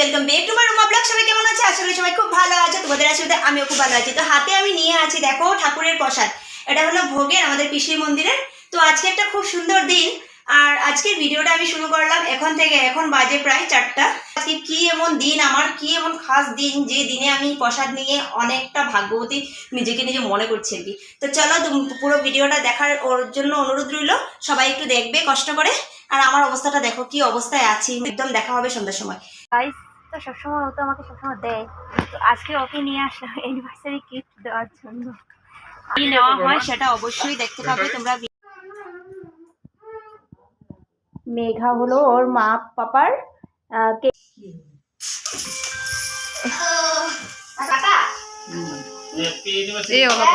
Welcome back to my Ruma blog সবাই কেমন আছে? আশা করি সবাই খুব ভালো আছে। তোমাদের আশীর্বাদে আমিও খুব ভালো আছি। তো হাতে আমি নিয়ে আছি, দেখো, ঠাকুরের প্রসাদ। এটা হলো ভোগের, আমাদের পিসির মন্দিরের। তো আজকে একটা খুব সুন্দর দিন। আর আজকের ভিডিওটা আমি শুরু করলাম এখন থেকে, এখন বাজে প্রায় চারটা। আজকে কি এমন দিন, আমার কি এমন খাস দিন, যে দিনে আমি প্রসাদ নিয়ে অনেকটা ভাগ্যবতী নিজেকে নিজে মনে করছি আর কি। তো চলো পুরো ভিডিওটা দেখার ওর জন্য অনুরোধ রইল। সবাই একটু দেখবে, কষ্ট করে। আর আমার অবস্থাটা দেখো, কি অবস্থায় আছি। একদম দেখা হবে সন্ধ্যার সময়। তো সবসময় ও তো আমাকে সবসময় দেয়। তো আজকে ওকে নিয়ে আসলাম অ্যানিভার্সারি গিফট দেওয়ার জন্য। কি নেওয়া হয় সেটা অবশ্যই দেখতে পাবে তোমরা। মেঘা হলো ওর মা পাপার আহ, কে- কাকা এই হলো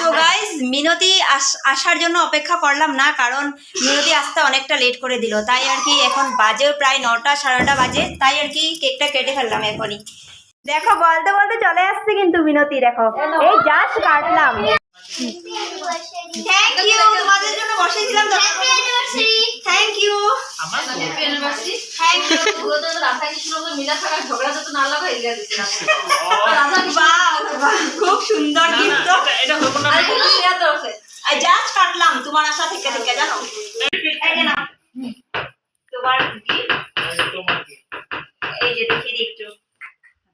তো গাইজ মিনতি আস- আসার জন্য অপেক্ষা করলাম না কারণ মিনতি আসতে অনেকটা লেট করে দিল। তাই আর কি এখন বাজে প্রায় নটা সাড়ে নটা বাজে তাই আর কি কেকটা কেটে ফেললাম এখনই। দেখো বলতে বলতে চলে আসছে কিন্তু মিনতি দেখো। এই জাস্ট কাটলাম। থ্যাংক ইউ তোমাদের জন্য বসেছিলাম থ্যাংক ইউ থ্যাংক ইউ খুব সুন্দর গিফট তো জাস্ট কাটলাম তোমার আশা থেকে থেকে জানো? যে নাও। তোমার gift। এই যে দেখি দিই একটু।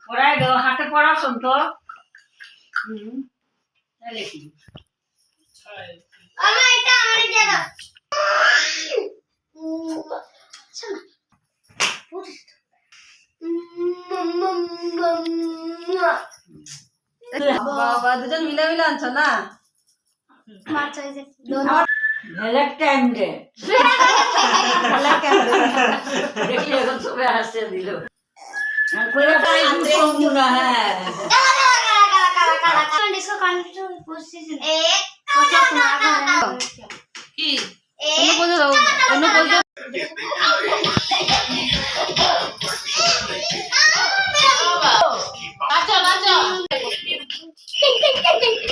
পড়াই দাও হাতে তো বাবা দুজন মিলে মিলে আনছো না টাইম দে দেখি এখন সবে হাসতে দিল তাই বুঝব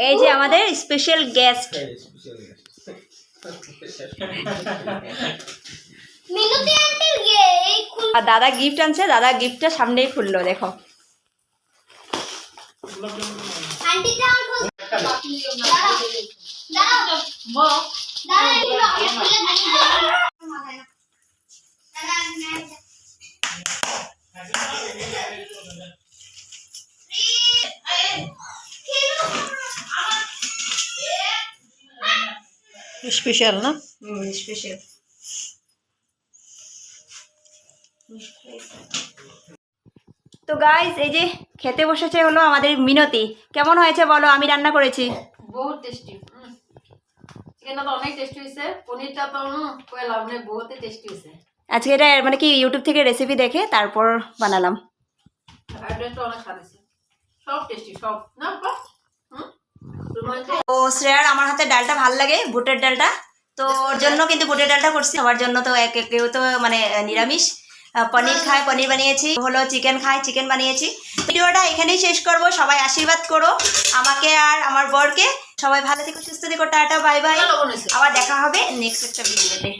এই যে আমাদের স্পেশাল গেস্ট আর দাদা গিফট আনছে দাদা গিফটটা সামনেই খুললো দেখো স্পেশাল না স্পেশাল তো গাইস এই যে খেতে বসেছে হলো আমাদের মিনতি। কেমন হয়েছে বলো? আমি রান্না করেছি। বহুত টেস্টি চিকেনটা তো অনেক টেস্টি হয়েছে। পনিরটা তো কয়ে লাভ নেই বহুতই টেস্টি হয়েছে। আজকে এটা মানে কি ইউটিউব থেকে রেসিপি দেখে তারপর বানালাম। অনেক সব টেস্টি সব না তো শ্রেয়ার আমার হাতে ডালটা ভালো লাগে বুটের ডালটা। তো ওর জন্য কিন্তু বুটের ডালটা করছি। সবার জন্য তো এক কেউ তো মানে নিরামিষ। পনির খায় পনির বানিয়েছি। হলো চিকেন খায় চিকেন বানিয়েছি। ভিডিওটা এখানেই শেষ করব। সবাই আশীর্বাদ করো। আমাকে আর আমার বরকে। সবাই ভালো থেকো সুস্থ থেকো টাটা বাই বাই। আবার দেখা হবে নেক্সট একটা ভিডিওতে।